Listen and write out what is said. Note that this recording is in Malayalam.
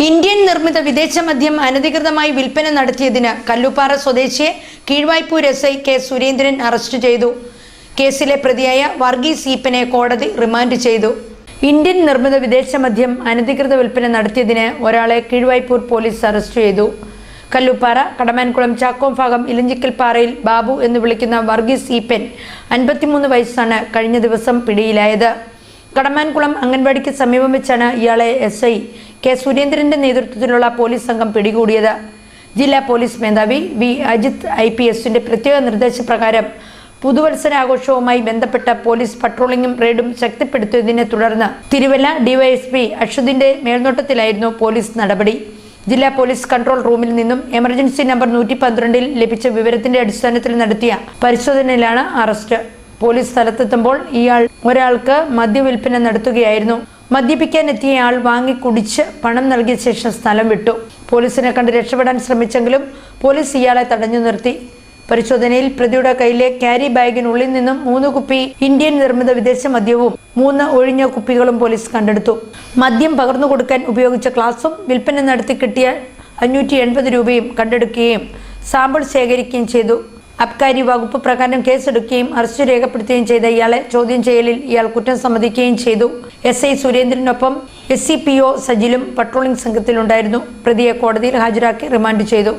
നിർമ്മിത വിദേശ മദ്യം അനധികൃതമായി വിൽപ്പന നടത്തിയതിന് കല്ലുപ്പാറ സ്വദേശിയെ Keezhvaipur S I K Surendran arrest ചെയ്തു. കേസിലെ പ്രതിയായ വർഗീസ് ഈപ്പനെ കോടതി റിമാൻഡ് ചെയ്തു. ഇന്ത്യൻ നിർമ്മിത വിദേശ മദ്യം അനധികൃത വിൽപ്പന നടത്തിയതിന് ഒരാളെ കീഴ്വായ്പൂർ പോലീസ് അറസ്റ്റ് ചെയ്തു. കല്ലുപ്പാറ കടമാൻകുളം ചാക്കോം ഭാഗം ഇലഞ്ചിക്കൽ പാറയിൽ ബാബു എന്ന് വിളിക്കുന്ന വർഗീസ് ഈപ്പൻ അൻപത്തിമൂന്ന് വയസ്സാണ് കഴിഞ്ഞ ദിവസം പിടിയിലായത്. കടമാൻകുളം അംഗൻവാടിക്ക് സമീപം വെച്ചാണ് ഇയാളെ എസ് ഐ കെ സുരേന്ദ്രന്റെ നേതൃത്വത്തിലുള്ള പോലീസ് സംഘം പിടികൂടിയത്. ജില്ലാ പോലീസ് മേധാവി വി അജിത് ഐ പി എസിന്റെ പ്രത്യേക നിർദ്ദേശപ്രകാരം പുതുവത്സരാഘോഷവുമായി ബന്ധപ്പെട്ട പോലീസ് പട്രോളിംഗും റെയ്ഡും ശക്തിപ്പെടുത്തിയതിനെ തുടർന്ന് തിരുവല്ല ഡിവൈഎസ്പി അശ്വതിന്റെ മേൽനോട്ടത്തിലായിരുന്നു പോലീസ് നടപടി. ജില്ലാ പോലീസ് കൺട്രോൾ റൂമിൽ നിന്നും എമർജൻസി നമ്പർ നൂറ്റി പന്ത്രണ്ടിൽ ലഭിച്ച വിവരത്തിന്റെ അടിസ്ഥാനത്തിൽ നടത്തിയ പരിശോധനയിലാണ് അറസ്റ്റ്. പോലീസ് സ്ഥലത്തെത്തുമ്പോൾ ഇയാൾ ഒരാൾക്ക് മദ്യവിൽപ്പന നടത്തുകയായിരുന്നു. മദ്യപിക്കാൻ എത്തിയ ആൾ വാങ്ങി കുടിച്ച് പണം നൽകിയ ശേഷം സ്ഥലം വിട്ടു. പോലീസിനെ കണ്ട് രക്ഷപ്പെടാൻ ശ്രമിച്ചെങ്കിലും പോലീസ് ഇയാളെ തടഞ്ഞു നിർത്തി. പരിശോധനയിൽ പ്രതിയുടെ കയ്യിലെ ക്യാരി ബാഗിനുള്ളിൽ നിന്നും മൂന്ന് കുപ്പി ഇന്ത്യൻ നിർമ്മിത വിദേശ മദ്യവും മൂന്ന് ഒഴിഞ്ഞ കുപ്പികളും പോലീസ് കണ്ടെടുത്തു. മദ്യം പകർന്നു കൊടുക്കാൻ ഉപയോഗിച്ച ക്ലാസും വിൽപ്പന നടത്തി കിട്ടിയ അഞ്ഞൂറ്റി എൺപത് രൂപയും കണ്ടെടുക്കുകയും സാമ്പിൾ ശേഖരിക്കുകയും ചെയ്തു. അബ്കാരി വകുപ്പ് പ്രകാരം കേസെടുക്കുകയും അറസ്റ്റ് രേഖപ്പെടുത്തുകയും ചെയ്ത ഇയാളെ ചോദ്യം ചെയ്യലിൽ ഇയാൾ കുറ്റം സമ്മതിക്കുകയും ചെയ്തു. എസ് ഐ സുരേന്ദ്രനൊപ്പം എസ് സി പി ഒ സജിലും പട്രോളിംഗ് സംഘത്തിലുണ്ടായിരുന്നു. പ്രതിയെ കോടതിയിൽ ഹാജരാക്കി റിമാൻഡ് ചെയ്തു.